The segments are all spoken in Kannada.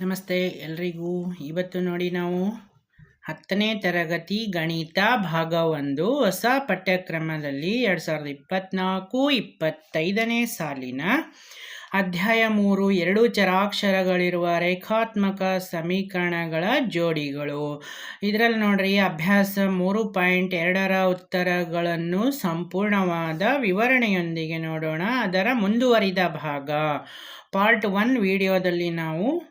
ನಮಸ್ತೆ ಎಲ್ರಿಗೂ. ಇವತ್ತು ನೋಡಿ ನಾವು ಹತ್ತನೇ ತರಗತಿ ಗಣಿತ ಭಾಗ ಒಂದು ಹೊಸ ಪಠ್ಯಕ್ರಮದಲ್ಲಿ ಎರಡು ಸಾವಿರದ ಇಪ್ಪತ್ತ್ನಾಲ್ಕು ಇಪ್ಪತ್ತೈದನೇ ಸಾಲಿನ ಅಧ್ಯಾಯ ಮೂರು, ಎರಡು ಚರಾಕ್ಷರಗಳಿರುವ ರೇಖಾತ್ಮಕ ಸಮೀಕರಣಗಳ ಜೋಡಿಗಳು. ಇದರಲ್ಲಿ ನೋಡ್ರಿ ಅಭ್ಯಾಸ ಮೂರು ಪಾಯಿಂಟ್ ಎರಡರ ಉತ್ತರಗಳನ್ನು ಸಂಪೂರ್ಣವಾದ ವಿವರಣೆಯೊಂದಿಗೆ ನೋಡೋಣ. ಅದರ ಮುಂದುವರಿದ ಭಾಗ. ಪಾರ್ಟ್ ಒನ್ ವಿಡಿಯೋದಲ್ಲಿ ನಾವು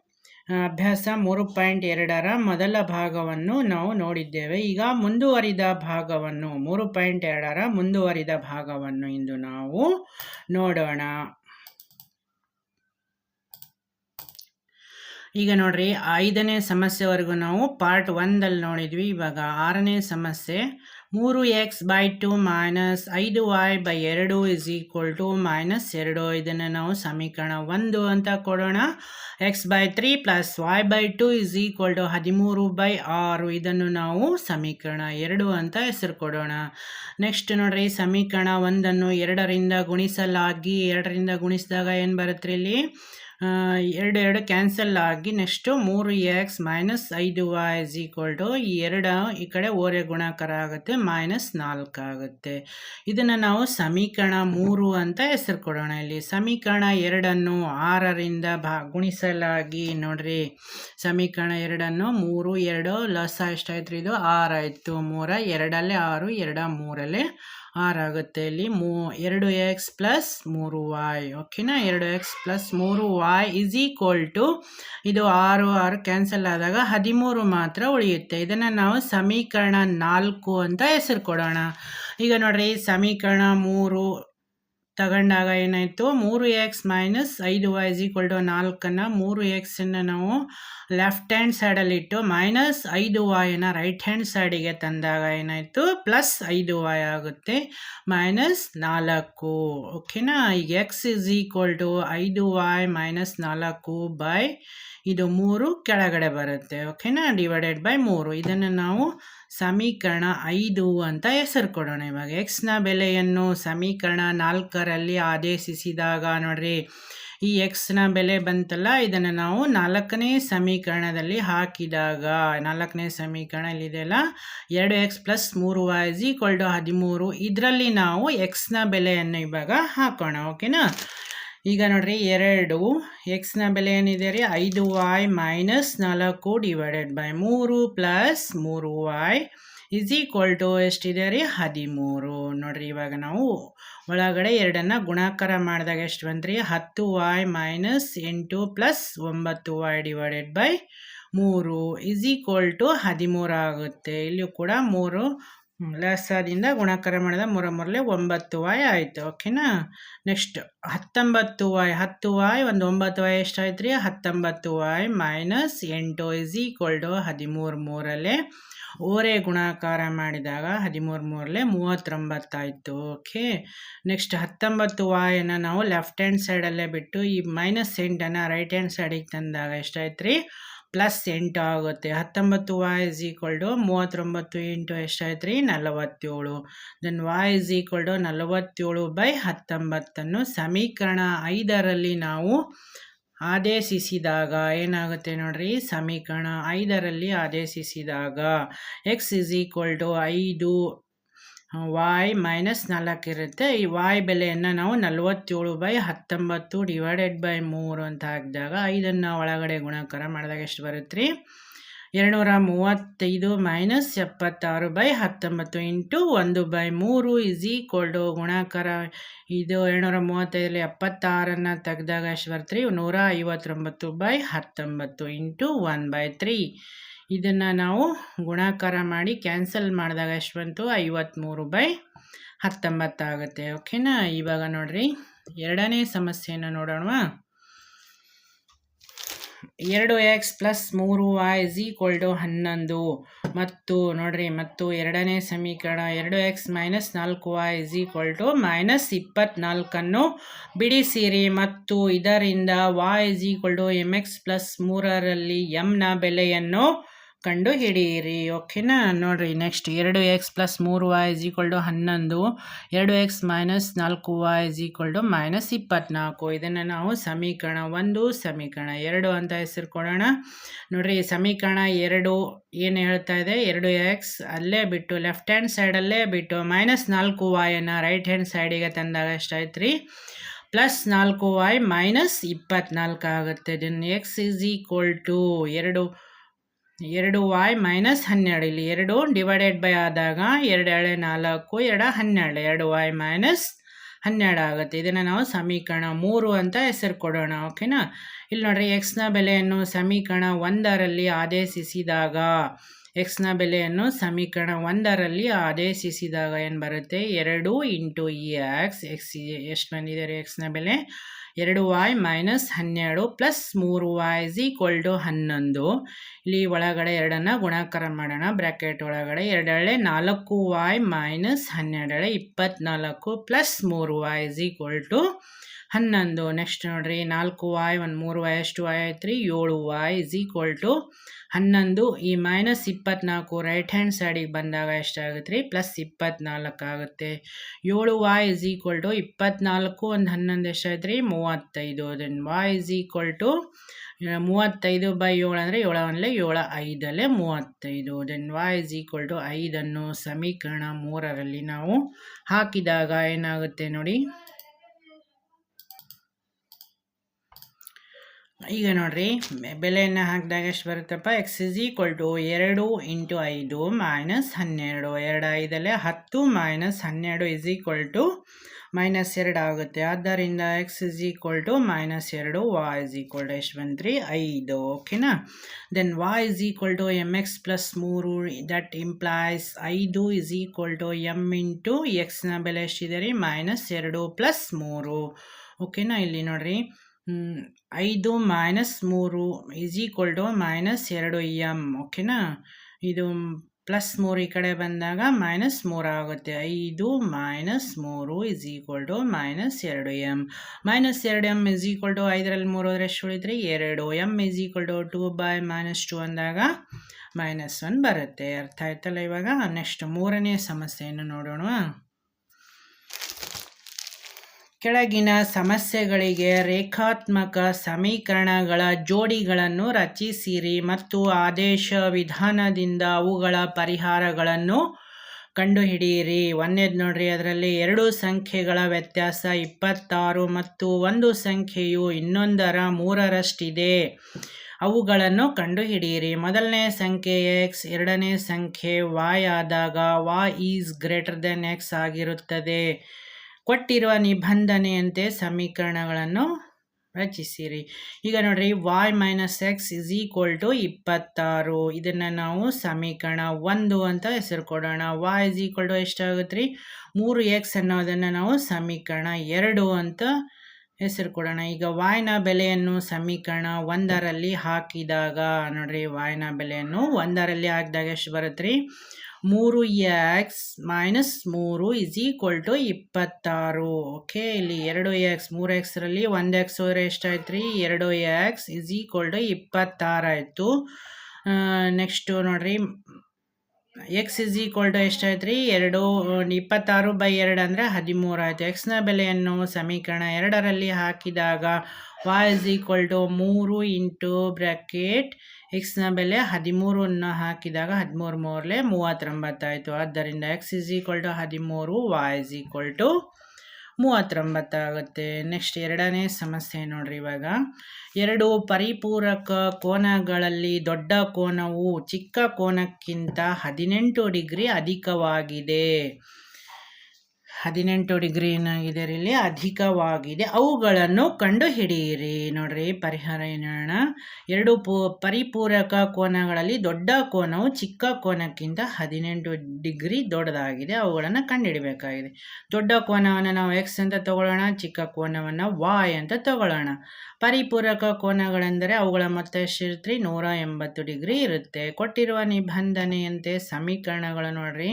ಅಭ್ಯಾಸ ಮೂರು ಪಾಯಿಂಟ್ ಎರಡರ ಮೊದಲ ಭಾಗವನ್ನು ನಾವು ನೋಡಿದ್ದೇವೆ. ಈಗ ಮುಂದುವರಿದ ಭಾಗವನ್ನು, ಮೂರು ಪಾಯಿಂಟ್ ಎರಡರ ಮುಂದುವರಿದ ಭಾಗವನ್ನು ಇಂದು ನಾವು ನೋಡೋಣ. ಈಗ ನೋಡ್ರಿ, ಐದನೇ ಸಮಸ್ಯೆವರೆಗೂ ನಾವು ಪಾರ್ಟ್ ಒಂದಲ್ಲಿ ನೋಡಿದ್ವಿ. ಇವಾಗ ಆರನೇ ಸಮಸ್ಯೆ ಮೂರು ಎಕ್ಸ್ ಬೈ ಟು ಮೈನಸ್ ಐದು ವೈ ಬೈ ಎರಡು ಇಸ್ ಈಕ್ವಲ್ ಟು ಮೈನಸ್ ಎರಡು. ಇದನ್ನು ನಾವು ಸಮೀಕರಣ ಒಂದು ಅಂತ ಕೊಡೋಣ. X by three plus y by two is equal to ಹದಿಮೂರು ಬೈ ಆರು. ಇದನ್ನು ನಾವು ಸಮೀಕರಣ ಎರಡು ಅಂತ ಹೆಸರು ಕೊಡೋಣ. ನೆಕ್ಸ್ಟ್ ನೋಡ್ರಿ, ಸಮೀಕರಣ ಒಂದನ್ನು ಎರಡರಿಂದ ಗುಣಿಸಲಾಗಿ, ಎರಡರಿಂದ ಗುಣಿಸಿದಾಗ ಏನು ಬರುತ್ತೆ ಇಲ್ಲಿ? ಎರಡು ಎರಡು ಕ್ಯಾನ್ಸಲ್ ಆಗಿ ನೆಕ್ಸ್ಟು ಮೂರು ಎಕ್ಸ್ ಮೈನಸ್ ಐದು ವೈ ಇಸ್ ಈಕ್ವಲ್ ಟು ಈ ಎರಡು ಈ ಕಡೆ ಓರೆ ಗುಣಾಕಾರ ಆಗುತ್ತೆ, ಮೈನಸ್ ನಾಲ್ಕು ಆಗುತ್ತೆ. ಇದನ್ನು ನಾವು ಸಮೀಕರಣ ಮೂರು ಅಂತ ಹೆಸರು ಕೊಡೋಣ. ಇಲ್ಲಿ ಸಮೀಕರಣ ಎರಡನ್ನು ಆರರಿಂದ ಭಾ, ಗುಣಿಸಲಾಗಿ ನೋಡ್ರಿ. ಸಮೀಕರಣ ಎರಡನ್ನು ಮೂರು, ಎರಡು, ಲಸ ಎಷ್ಟಾಯ್ತು ಇದು? ಆರು ಆಯಿತು. ಮೂರ, ಎರಡಲ್ಲೇ ಆರು, ಎರಡ ಮೂರಲ್ಲೇ ಆರು ಆಗುತ್ತೆ ಇಲ್ಲಿ. ಮೂ, ಎರಡು ಎಕ್ಸ್ ಪ್ಲಸ್ ಮೂರು ವಾಯ್ ಓಕೆನಾ ಎರಡು ಎಕ್ಸ್ ಪ್ಲಸ್ ಮೂರು ವಾಯ್ ಇಸ್ ಈಕ್ವಲ್ ಟು ಇದು ಆರು ಆರು ಕ್ಯಾನ್ಸಲ್ ಆದಾಗ ಹದಿಮೂರು ಮಾತ್ರ ಉಳಿಯುತ್ತೆ. ಇದನ್ನು ನಾವು ಸಮೀಕರಣ ನಾಲ್ಕು ಅಂತ ಹೆಸರು ಕೊಡೋಣ. ಈಗ ನೋಡ್ರಿ, ಸಮೀಕರಣ ಮೂರು ತಗೊಂಡಾಗ ಏನಾಯಿತು? ಮೂರು ಎಕ್ಸ್ ಮೈನಸ್ ಐದು ವೈ ಇಸ್ ಈಕ್ವಲ್ ಟು ನಾಲ್ಕನ್ನು ಮೂರು ಎಕ್ಸನ್ನು ನಾವು ಲೆಫ್ಟ್ ಹ್ಯಾಂಡ್ ಸೈಡಲ್ಲಿಟ್ಟು ಮೈನಸ್ ಐದು ವಾಯನ್ನ ರೈಟ್ ಹ್ಯಾಂಡ್ ಸೈಡಿಗೆ ತಂದಾಗ ಏನಾಯಿತು? ಪ್ಲಸ್ ಐದು ವಾಯ್ ಆಗುತ್ತೆ. ಮೈನಸ್ ನಾಲ್ಕು. ಓಕೆನಾ ಈಗ ಎಕ್ಸ್ ಇಸ್ ಈಕ್ವಲ್ ಟು ಐದು ವಾಯ್ ಮೈನಸ್ ನಾಲ್ಕು ಬೈ ಇದು ಮೂರು ಕೆಳಗಡೆ ಬರುತ್ತೆ. ಓಕೆನಾ ಡಿವೈಡೆಡ್ ಬೈ ಮೂರು. ಇದನ್ನು ನಾವು ಸಮೀಕರಣ ಐದು ಅಂತ ಹೆಸರು ಕೊಡೋಣ ಇವಾಗ. ಎಕ್ಸ್ನ ಬೆಲೆಯನ್ನು ಸಮೀಕರಣ ನಾಲ್ಕರಲ್ಲಿ ಆದೇಶಿಸಿದಾಗ ನೋಡ್ರಿ, ಈ ಎಕ್ಸ್ನ ಬೆಲೆ ಬಂತಲ್ಲ, ಇದನ್ನು ನಾವು ನಾಲ್ಕನೇ ಸಮೀಕರಣದಲ್ಲಿ ಹಾಕಿದಾಗ, ನಾಲ್ಕನೇ ಸಮೀಕರಣ ಇಲ್ಲಿದೆಯಲ್ಲ ಎರಡು ಎಕ್ಸ್ ಪ್ಲಸ್ ಮೂರು ವೈ ಜಿ ಈಕ್ವಲ್ ಟು ಹದಿಮೂರು, ಇದರಲ್ಲಿ ನಾವು ಎಕ್ಸ್ನ ಬೆಲೆಯನ್ನು ಇವಾಗ ಹಾಕೋಣ ಓಕೆನಾ ಈಗ ನೋಡ್ರಿ, ಎರಡು ಎಕ್ಸ್ನ ಬೆಲೆ ಏನಿದೆ ರೀ, ಐದು ವಾಯ್ ಮೈನಸ್ ನಾಲ್ಕು ಡಿವೈಡೆಡ್ ಬೈ ಮೂರು ಪ್ಲಸ್ ಮೂರು ವಾಯ್ ಇಸ್ ಈಕ್ವಲ್ ಟು ಎಷ್ಟಿದೆ ರೀ, ಹದಿಮೂರು. ನೋಡ್ರಿ, ಇವಾಗ ನಾವು ಒಳಗಡೆ ಎರಡನ್ನು ಗುಣಾಕಾರ ಮಾಡಿದಾಗ ಎಷ್ಟು ಬಂತ್ರಿ? ಹತ್ತು ವಾಯ್ ಮೈನಸ್ ಎಂಟು ಪ್ಲಸ್ ಒಂಬತ್ತು ವಾಯ್ ಡಿವೈಡೆಡ್ ಬೈ ಮೂರು ಇಸ್ ಈಕ್ವಲ್ ಟು ಹದಿಮೂರು ಆಗುತ್ತೆ. ಇಲ್ಲಿಯೂ ಕೂಡ ಮೂರು ಲಸದಿಂದ ಗುಣಾಕಾರ ಮಾಡಿದ ಮೂರ ಮೂರಲೆ ಒಂಬತ್ತು ವಾಯ್ ಆಯಿತು. ಓಕೆನಾ ನೆಕ್ಸ್ಟ್ ಹತ್ತೊಂಬತ್ತು ವಾಯ್ ಹತ್ತು ವಾಯ್ ಒಂದು ಒಂಬತ್ತು ವಾಯ್ ಎಷ್ಟಾಯ್ತು ರೀ ಹತ್ತೊಂಬತ್ತು ವಾಯ್ ಮೈನಸ್ ಎಂಟು ಇಸ್ ಈಕ್ವಲ್ ಟು ಹದಿಮೂರು ಮೂರಲ್ಲೇ ಓರೆ ಗುಣಾಕಾರ ಮಾಡಿದಾಗ ಹದಿಮೂರು ಮೂರಲೆ ಮೂವತ್ತೊಂಬತ್ತಾಯಿತು. ಓಕೆ. ನೆಕ್ಸ್ಟ್ ಹತ್ತೊಂಬತ್ತು ವಾಯನ್ನು ನಾವು ಲೆಫ್ಟ್ ಹ್ಯಾಂಡ್ ಸೈಡಲ್ಲೇ ಬಿಟ್ಟು ಈ ಮೈನಸ್ ಎಂಟನ್ನು ರೈಟ್ ಹ್ಯಾಂಡ್ ಸೈಡಿಗೆ ತಂದಾಗ ಎಷ್ಟಾಯ್ತು ರೀ ಪ್ಲಸ್ ಎಂಟು ಆಗುತ್ತೆ. ಹತ್ತೊಂಬತ್ತು ವಾಯ್ ಇಸ್ ಈಕ್ವಲ್ ಟು ಮೂವತ್ತೊಂಬತ್ತು ಎಂಟು ಎಷ್ಟಾಯ್ತು ರೀ ನಲವತ್ತೇಳು. Then Y is equal to ನಲವತ್ತೇಳು ಬೈ ಹತ್ತೊಂಬತ್ತನ್ನು ಸಮೀಕರಣ ಐದರಲ್ಲಿ ನಾವು ಆದೇಶಿಸಿದಾಗ ಏನಾಗುತ್ತೆ ನೋಡ್ರಿ? ಸಮೀಕರಣ ಐದರಲ್ಲಿ ಆದೇಶಿಸಿದಾಗ ಎಕ್ಸ್ ಇಸ್ ಈಕ್ವಲ್ ಟು ಐದು ವಾಯ್ ಮೈನಸ್ ನಾಲ್ಕು ಇರುತ್ತೆ. ಈ ವಾಯ್ ಬೆಲೆಯನ್ನು ನಾವು ನಲವತ್ತೇಳು ಬೈ ಹತ್ತೊಂಬತ್ತು ಡಿವೈಡೆಡ್ ಬೈ ಮೂರು ಅಂತ ಹಾಕಿದಾಗ ಐದನ್ನು ಒಳಗಡೆ ಗುಣಾಕಾರ ಮಾಡಿದಾಗ ಎಷ್ಟು ಬರುತ್ತೆ ರೀ ಎರಡುನೂರ ಮೂವತ್ತೈದು ಮೈನಸ್ ಎಪ್ಪತ್ತಾರು ಬೈ ಹತ್ತೊಂಬತ್ತು ಇಂಟು ಒಂದು ಬೈ ಮೂರು ಇಸ್ ಈಕ್ವಲ್ ಟು ಗುಣಾಕಾರ. ಇದು ಎರಡುನೂರ ಮೂವತ್ತೈದರಲ್ಲಿ ಎಪ್ಪತ್ತಾರನ್ನು ತೆಗೆದಾಗ ಎಷ್ಟು ಬರುತ್ತೆ ರೀ ನೂರ ಐವತ್ತೊಂಬತ್ತು ಬೈ ಹತ್ತೊಂಬತ್ತು ಇಂಟು ಒನ್ ಬೈ ತ್ರೀ ಇದನ್ನು ನಾವು ಗುಣಾಕಾರ ಮಾಡಿ ಕ್ಯಾನ್ಸಲ್ ಮಾಡಿದಾಗ ಎಷ್ಟು ಬಂತು? ಐವತ್ತ್ಮೂರು ಬೈ ಹತ್ತೊಂಬತ್ತಾಗುತ್ತೆ. ಓಕೆನಾ ಇವಾಗ ನೋಡಿರಿ. ಎರಡನೇ ಸಮಸ್ಯೆಯನ್ನು ನೋಡೋಣ ಎರಡು ಎಕ್ಸ್ ಪ್ಲಸ್ ಮೂರು ವೈ ಇಸ್ ಈಕ್ವಲ್ ಟು ಹನ್ನೊಂದು. ಮತ್ತು ನೋಡಿರಿ, ಮತ್ತು ಎರಡನೇ ಸಮೀಕರಣ ಎರಡು ಎಕ್ಸ್ ಮೈನಸ್ ನಾಲ್ಕು y is equal to minus ಇಪ್ಪತ್ತ್ನಾಲ್ಕನ್ನು ಬಿಡಿಸಿರಿ. ಮತ್ತು ಇದರಿಂದ y is equal to m x plus ಮೂರರಲ್ಲಿ ಎಮ್ನ ಬೆಲೆಯನ್ನು ಕಂಡು ಹಿಡಿಯಿರಿ, ಓಕೆನಾ? ನೋಡಿರಿ ನೆಕ್ಸ್ಟ್ ಎರಡು ಎಕ್ಸ್ ಪ್ಲಸ್ ಮೂರು ವೈ ಇಸ್ ಈಕ್ವಲ್ ಟು ಹನ್ನೊಂದು, ಎರಡು ಎಕ್ಸ್ ಮೈನಸ್ ನಾಲ್ಕು y is equal to minus ಇಪ್ಪತ್ನಾಲ್ಕು. ಇದನ್ನು ನಾವು ಸಮೀಕರಣ ಒಂದು, ಸಮೀಕರಣ ಎರಡು ಅಂತ ಹೆಸರು ಕೊಡೋಣ ನೋಡಿರಿ, ಸಮೀಕರಣ ಎರಡು ಏನು ಹೇಳ್ತಾ ಇದೆ? ಎರಡು ಎಕ್ಸ್ ಅಲ್ಲೇ ಬಿಟ್ಟು ಲೆಫ್ಟ್ ಹ್ಯಾಂಡ್ ಸೈಡಲ್ಲೇ ಬಿಟ್ಟು ಮೈನಸ್ ನಾಲ್ಕು ವಾಯನ್ನು ರೈಟ್ ಹ್ಯಾಂಡ್ ಸೈಡಿಗೆ ತಂದಾಗ ಎಷ್ಟಾಯ್ತು ರೀ ಪ್ಲಸ್ ನಾಲ್ಕು ವಾಯ್ ಮೈನಸ್ ಇಪ್ಪತ್ನಾಲ್ಕು ಆಗುತ್ತೆ. ಇದನ್ನು ಎಕ್ಸ್ ಈಸ್ ಈಕ್ವಲ್ ಟು ಎರಡು ಎರಡು ವಾಯ್ ಮೈನಸ್ ಹನ್ನೆರಡು. ಇಲ್ಲಿ ಎರಡು ಡಿವೈಡೆಡ್ ಬೈ ಆದಾಗ ಎರಡು ಎಳೆ ನಾಲ್ಕು ಎರಡು ಹನ್ನೆರಡು. ಎರಡು ವಾಯ್ ಮೈನಸ್ ಹನ್ನೆರಡು ಆಗುತ್ತೆ. ಇದನ್ನು ನಾವು ಸಮೀಕರಣ ಮೂರು ಅಂತ ಹೆಸರು ಕೊಡೋಣ ಓಕೆನಾ ಇಲ್ಲಿ ನೋಡ್ರಿ ಎಕ್ಸ್ನ ಬೆಲೆಯನ್ನು ಸಮೀಕರಣ ಒಂದರಲ್ಲಿ ಆದೇಶಿಸಿದಾಗ ಎಕ್ಸ್ನ ಬೆಲೆಯನ್ನು ಸಮೀಕರಣ ಒಂದರಲ್ಲಿ ಆದೇಶಿಸಿದಾಗ ಏನು ಬರುತ್ತೆ? ಎರಡು ಇಂಟು ಇ ಎಕ್ಸ್ ಎಕ್ಸ್ ಎಷ್ಟು ಬಂದಿದೆ ರೀ? ಎಕ್ಸ್ನ ಬೆಲೆ? ಎರಡು ವಾಯ್ ಮೈನಸ್ ಹನ್ನೆರಡು ಪ್ಲಸ್ ಮೂರು ವಾಯ್ ಇಸ್ ಈಕ್ವಲ್ ಟು ಹನ್ನೊಂದು. ಇಲ್ಲಿ ಒಳಗಡೆ ಎರಡನ್ನು ಗುಣಾಕಾರ ಮಾಡೋಣ. ಬ್ರ್ಯಾಕೆಟ್ ಒಳಗಡೆ ಎರಡೆರಡೆ ನಾಲ್ಕು ವಾಯ್ ಮೈನಸ್ ಹನ್ನೆರಡೆಳೆ ಇಪ್ಪತ್ನಾಲ್ಕು ಪ್ಲಸ್ ಮೂರು ವಾಯ್ ಇಸ್ ಈಕ್ವಲ್ ಟು ಹನ್ನೊಂದು. ನೆಕ್ಸ್ಟ್ ನೋಡಿರಿ. ನಾಲ್ಕು ವಾಯ್ ಒಂದು ಮೂರು ವಾಯ್ ಎಷ್ಟು ವಾಯ್ ಆಯ್ತು ರೀ ಏಳು ವಾಯ್ ಇಸ್ ಈಕ್ವಲ್ ಟು ಹನ್ನೊಂದು. ಈ ಮೈನಸ್ ಇಪ್ಪತ್ನಾಲ್ಕು ರೈಟ್ ಹ್ಯಾಂಡ್ ಸೈಡಿಗೆ ಬಂದಾಗ ಎಷ್ಟಾಗುತ್ತೆ ರೀ ಪ್ಲಸ್ ಇಪ್ಪತ್ನಾಲ್ಕು ಆಗುತ್ತೆ. ಏಳು ವಾಯ್ ಇಸ್ ಈಕ್ವಲ್ ಟು ಇಪ್ಪತ್ನಾಲ್ಕು ಒಂದು ಹನ್ನೊಂದು ಎಷ್ಟಾಯ್ತು ರೀ ಮೂವತ್ತೈದು. Then y is equal to ಮೂವತ್ತೈದು ಬೈ ಏಳು ಅಂದರೆ ಏಳು ಅಂದರೆ ಏಳು ಐದಲ್ಲೇ ಮೂವತ್ತೈದು. Then y is equal to ಐದನ್ನು ಸಮೀಕರಣ ಮೂರರಲ್ಲಿ ನಾವು ಹಾಕಿದಾಗ ಏನಾಗುತ್ತೆ ನೋಡಿ? ಈಗ ನೋಡ್ರಿ ಬೆಲೆಯನ್ನು ಹಾಕಿದಾಗ ಎಷ್ಟು ಬರುತ್ತಪ್ಪ? ಎಕ್ಸ್ ಇಸ್ ಈಕ್ವಲ್ ಟು ಎರಡು ಇಂಟು ಐದು ಮೈನಸ್ ಹನ್ನೆರಡು. ಎರಡು ಐದಲ್ಲೇ ಹತ್ತು ಮೈನಸ್ ಹನ್ನೆರಡು ಇಸ್ ಈಕ್ವಲ್ ಟು ಮೈನಸ್ ಎರಡು ಆಗುತ್ತೆ. ಆದ್ದರಿಂದ x is equal to minus ಎರಡು ವಾಯ್ ಇಸ್ ಈಕ್ವಲ್ ಟು ಎಷ್ಟು ಬಂತ್ರಿ? ಐದು ಓಕೆನಾ then y is equal to m x plus ಮೂರು ದಟ್ ಇಂಪ್ಲಾಯ್ಸ್ ಐದು is equal to m into ಎಕ್ಸ್ನ ಬೆಲೆ ಎಷ್ಟಿದೆ ರೀ? ಮೈನಸ್ ಎರಡು ಪ್ಲಸ್ ಮೂರು ಓಕೆನಾ ಇಲ್ಲಿ ನೋಡ್ರಿ ಐದು ಮೈನಸ್ ಮೂರು ಈಸ್ ಈಕ್ವಲ್ ಟು ಮೈನಸ್ ಎರಡು ಎಂ ಓಕೆನಾ ಇದು ಪ್ಲಸ್ ಮೂರು ಈ ಕಡೆ ಬಂದಾಗ ಮೈನಸ್ ಮೂರು ಆಗುತ್ತೆ. ಐದು ಮೈನಸ್ ಮೂರು ಇಸ್ ಈಕ್ವಲ್ ಟು ಮೈನಸ್ ಎರಡು ಎಂ ಮೈನಸ್ ಎರಡು ಎಂ ಇಸ್ ಈಕ್ವಲ್ ಟು ಐದರಲ್ಲಿ ಮೂರು ಹೋದರೆ ಎಷ್ಟು ಉಳಿದ್ರೆ ಎರಡು. M is equal to two by minus two ಅಂದಾಗ ಮೈನಸ್ ಒನ್ ಬರುತ್ತೆ. ಅರ್ಥ ಆಯ್ತಲ್ಲ ಇವಾಗ? ನೆಕ್ಸ್ಟ್ ಮೂರನೇ ಸಮಸ್ಯೆಯನ್ನು ನೋಡೋಣ ಕೆಳಗಿನ ಸಮಸ್ಯೆಗಳಿಗೆ ರೇಖಾತ್ಮಕ ಸಮೀಕರಣಗಳ ಜೋಡಿಗಳನ್ನು ರಚಿಸಿರಿ ಮತ್ತು ಆದೇಶ ವಿಧಾನದಿಂದ ಅವುಗಳ ಪರಿಹಾರಗಳನ್ನು ಕಂಡುಹಿಡಿಯಿರಿ. ಒಂದೇದು ನೋಡ್ರಿ, ಅದರಲ್ಲಿ ಎರಡು ಸಂಖ್ಯೆಗಳ ವ್ಯತ್ಯಾಸ ಇಪ್ಪತ್ತಾರು ಮತ್ತು ಒಂದು ಸಂಖ್ಯೆಯು ಇನ್ನೊಂದರ ಮೂರರಷ್ಟಿದೆ. ಅವುಗಳನ್ನು ಕಂಡುಹಿಡಿಯಿರಿ. ಮೊದಲನೇ ಸಂಖ್ಯೆ ಎಕ್ಸ್ ಎರಡನೇ ಸಂಖ್ಯೆ ವಾಯ್ ಆದಾಗ ವಾ ಈಸ್ ಗ್ರೇಟರ್ ದೆನ್ ಎಕ್ಸ್ ಆಗಿರುತ್ತದೆ. ಕೊಟ್ಟಿರುವ ನಿಬಂಧನೆಯಂತೆ ಸಮೀಕರಣಗಳನ್ನು ರಚಿಸಿರಿ. ಈಗ ನೋಡ್ರಿ y minus x is equal to ಇಪ್ಪತ್ತಾರು. ಇದನ್ನು ನಾವು ಸಮೀಕರಣ ಒಂದು ಅಂತ ಹೆಸರು ಕೊಡೋಣ. ವಾಯ್ ಇಸ್ ಈಕ್ವಲ್ ಟು ಎಷ್ಟಾಗುತ್ತೆ ರೀ ಮೂರು ಎಕ್ಸ್ ಅನ್ನೋದನ್ನು ನಾವು ಸಮೀಕರಣ ಎರಡು ಅಂತ ಹೆಸರು ಕೊಡೋಣ. ಈಗ ವಾಯ್ನ ಬೆಲೆಯನ್ನು ಸಮೀಕರಣ ಒಂದರಲ್ಲಿ ಹಾಕಿದಾಗ, ನೋಡ್ರಿ ವಾಯ್ನ ಬೆಲೆಯನ್ನು ಒಂದರಲ್ಲಿ ಹಾಕಿದಾಗ ಎಷ್ಟು ಬರುತ್ತೆ ರೀ ಮೂರು ಎಕ್ಸ್ ಮೈನಸ್ ಮೂರು ಇಸ್ ಈಕ್ವಲ್ ಟು ಇಪ್ಪತ್ತಾರು. ಓಕೆ ಇಲ್ಲಿ ಎರಡು ಎಕ್ಸ್ ಮೂರು ಎಕ್ಸ್ರಲ್ಲಿ ಒಂದು ಎಕ್ಸ್ ಹೋದರೆ ಎಷ್ಟಾಯ್ತು ರೀ ಎರಡು ಎಕ್ಸ್ ಇಸ್ ಈಕ್ವಲ್ ಟು ಇಪ್ಪತ್ತಾರು ಆಯಿತು. ನೆಕ್ಸ್ಟು ನೋಡಿರಿ. ಎಕ್ಸ್ ಇಸ್ ಈಕ್ವಲ್ ಟು ಎಷ್ಟಾಯ್ತು ರೀ ಎರಡು, ಇಪ್ಪತ್ತಾರು ಬೈ ಎರಡು ಅಂದರೆ ಹದಿಮೂರು ಆಯಿತು. ಎಕ್ಸ್ನ ಬೆಲೆಯನ್ನು ಸಮೀಕರಣ ಎರಡರಲ್ಲಿ ಹಾಕಿದಾಗ ವಾಯ್ ಇಸ್ ಈಕ್ವಲ್ ಟು ಮೂರು ಇಂಟು ಬ್ರ್ಯಾಕೆಟ್ ಎಕ್ಸ್ನ ಬೆಲೆ ಹದಿಮೂರನ್ನು ಹಾಕಿದಾಗ ಹದಿಮೂರು ಮೂರಲೆ ಮೂವತ್ತೊಂಬತ್ತಾಯಿತು. ಆದ್ದರಿಂದ ಎಕ್ಸ್ ಇಸ್ ಈಕ್ವಲ್ ಟು ಹದಿಮೂರು ವಾಯ್ ಇಸ್ ಈಕ್ವಲ್ ಟು ಮೂವತ್ತೊಂಬತ್ತಾಗುತ್ತೆ ನೆಕ್ಸ್ಟ್ ಎರಡನೇ ಸಮಸ್ಯೆ ನೋಡ್ರಿ ಇವಾಗ. ಎರಡು ಪರಿಪೂರಕ ಕೋನಗಳಲ್ಲಿ ದೊಡ್ಡ ಕೋನವು ಚಿಕ್ಕ ಕೋನಕ್ಕಿಂತ ಹದಿನೆಂಟು ಡಿಗ್ರಿ ಅಧಿಕವಾಗಿದೆ. ಹದಿನೆಂಟು ಡಿಗ್ರಿ ಇಲ್ಲಿ ಅಧಿಕವಾಗಿದೆ. ಅವುಗಳನ್ನು ಕಂಡುಹಿಡಿಯಿರಿ. ನೋಡ್ರಿ, ಪರಿಹಾರ ಏನೋಣ ಎರಡು ಪರಿಪೂರಕ ಕೋನಗಳಲ್ಲಿ ದೊಡ್ಡ ಕೋನವು ಚಿಕ್ಕ ಕೋನಕ್ಕಿಂತ ಹದಿನೆಂಟು ಡಿಗ್ರಿ ದೊಡ್ಡದಾಗಿದೆ. ಅವುಗಳನ್ನು ಕಂಡುಹಿಡಬೇಕಾಗಿದೆ. ದೊಡ್ಡ ಕೋನವನ್ನು ನಾವು ಎಕ್ಸ್ ಅಂತ ತಗೊಳ್ಳೋಣ, ಚಿಕ್ಕ ಕೋನವನ್ನು ವಾಯ್ ಅಂತ ತಗೊಳ್ಳೋಣ. ಪರಿಪೂರಕ ಕೋನಗಳೆಂದರೆ ಅವುಗಳ ಮೊತ್ತ ಎಷ್ಟಿರುತ್ತೆ ನೂರ ಎಂಬತ್ತು ಡಿಗ್ರಿ ಇರುತ್ತೆ. ಕೊಟ್ಟಿರುವ ನಿಬಂಧನೆಯಂತೆ ಸಮೀಕರಣಗಳು ನೋಡ್ರಿ.